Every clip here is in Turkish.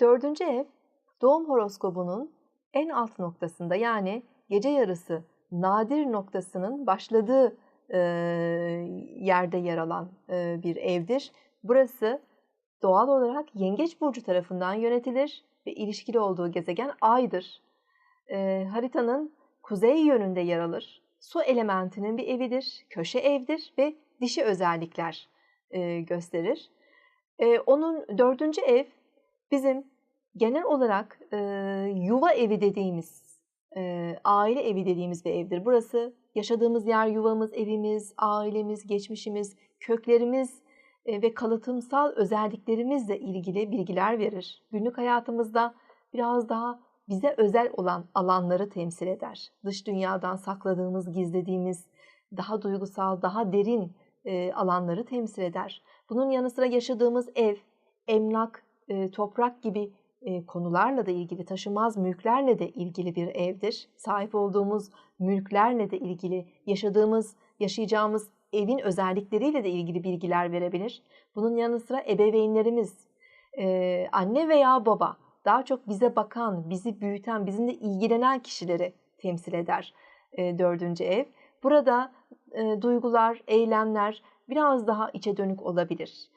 Dördüncü ev doğum horoskobunun en alt noktasında yani gece yarısı nadir noktasının başladığı e, yerde yer alan e, bir evdir. Burası doğal olarak Yengeç Burcu tarafından yönetilir ve ilişkili olduğu gezegen Ay'dır. E, haritanın kuzey yönünde yer alır. Su elementinin bir evidir, köşe evdir ve dişi özellikler e, gösterir. E, onun dördüncü ev bizim genel olarak e, yuva evi dediğimiz, e, aile evi dediğimiz bir evdir. Burası yaşadığımız yer yuvamız, evimiz, ailemiz, geçmişimiz, köklerimiz e, ve kalıtımsal özelliklerimizle ilgili bilgiler verir. Günlük hayatımızda biraz daha bize özel olan alanları temsil eder. Dış dünyadan sakladığımız, gizlediğimiz, daha duygusal, daha derin e, alanları temsil eder. Bunun yanı sıra yaşadığımız ev, emlak, e, toprak gibi konularla da ilgili, taşımaz mülklerle de ilgili bir evdir. Sahip olduğumuz mülklerle de ilgili, yaşadığımız, yaşayacağımız evin özellikleriyle de ilgili bilgiler verebilir. Bunun yanı sıra ebeveynlerimiz, anne veya baba, daha çok bize bakan, bizi büyüten, bizimle ilgilenen kişileri temsil eder dördüncü ev. Burada duygular, eylemler biraz daha içe dönük olabilir.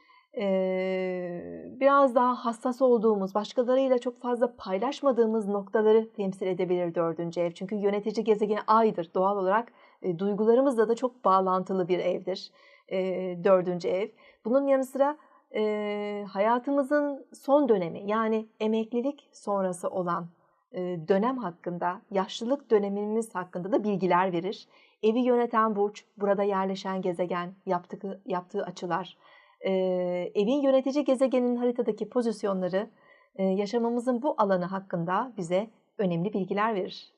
Biraz daha hassas olduğumuz, başkalarıyla çok fazla paylaşmadığımız noktaları temsil edebilir dördüncü ev. Çünkü yönetici gezegen aydır. Doğal olarak e, duygularımızla da çok bağlantılı bir evdir e, dördüncü ev. Bunun yanı sıra e, hayatımızın son dönemi yani emeklilik sonrası olan dönem hakkında, yaşlılık dönemimiz hakkında da bilgiler verir. Evi yöneten burç, burada yerleşen gezegen, yaptığı, yaptığı açılar, e, evin yönetici gezegenin haritadaki pozisyonları e, yaşamamızın bu alanı hakkında bize önemli bilgiler verir.